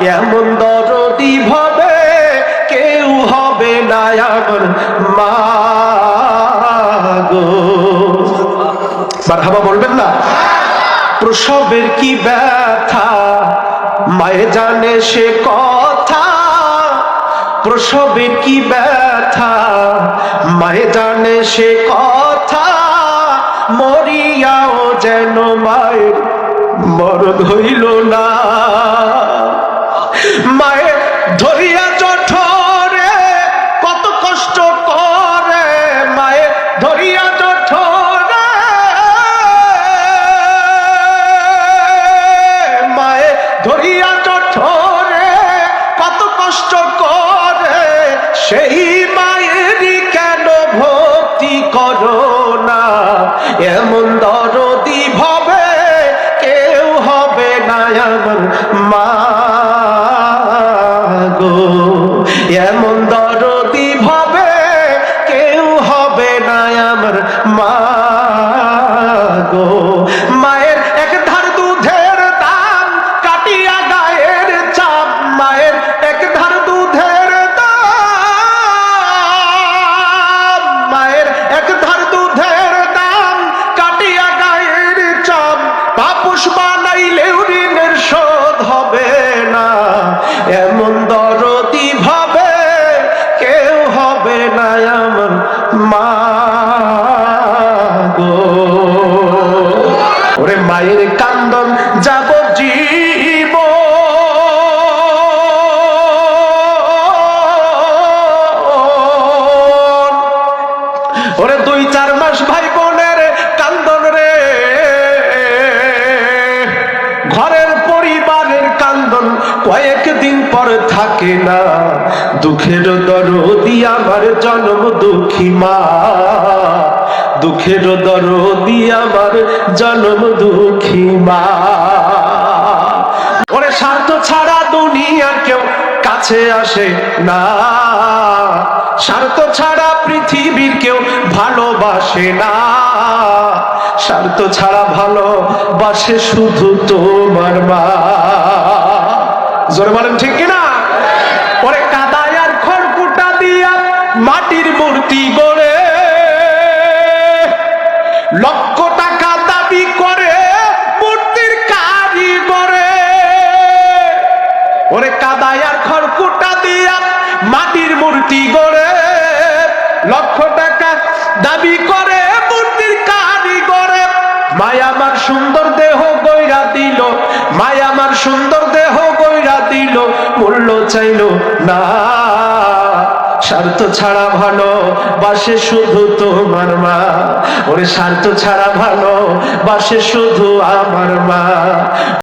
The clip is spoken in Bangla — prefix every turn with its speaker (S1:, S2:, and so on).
S1: এমন দরদি ভাবে কেউ হবে না আমার মা গো। বলবেন না? প্রসবের কি ব্যথা? মায়ে জানে সে কথা। প্রসবের কি ব্যথা? মায়ে জানে সে কথা। মরিয়াও যেন মায়ের মরদ হইল না। মায়ের ধরিয়া জঠরে, কত কষ্ট করে মায়ের ধরিয়া জঠরে। মায়ের ধরিয়া জঠরে, কত কষ্ট করে, সেই মায়েরই কেন ভক্তি করো না? এমন দরদি ভাবে কেউ হবে না আমার মা মা ওরে মায়ের কান্দন যাব জীব ওরে দুই চার মাস ভাই বোনের কান্দন রে। ঘরের পরিবারের কান্দন কয়েকদিন পর থাকে না। দুঃখের দরদি আমার জন্ম দুঃখী মা। দুঃখের দরদি আমার, জন্ম দুঃখী মা। ওরে স্বার্থ ছাড়া দুনিয়ার কেউ কাছে আসে না। স্বার্থ ছাড়া পৃথিবীর কেউ ভালোবাসে না। স্বার্থ ছাড়া ভালোবাসে শুধু তোমার মা। জোরে বলেন, ঠিক কিনা? ওরে কাদায় আর খড়কুটা দিয়া মাটির মূর্তি গড়ে লক্ষ টাকা দাবি করে, মূর্তির কারিগরে ওরে কাদায় আর খড়কুটা দিয়া মাটির মূর্তি গড়ে। লক্ষ টাকা দাবি করে, মূর্তির কারিগরে মায়া আমার সুন্দর দেহ গইরা দিল, মায়া আমার সুন্দর দেহ গইরা দিল, মূল্য চাইল না। স্বার্থ ছাড়া ভালো, বাসে শুধু তোমার মা। ওরে স্বার্থ ছাড়া ভালো, বাসে শুধু আমার মা।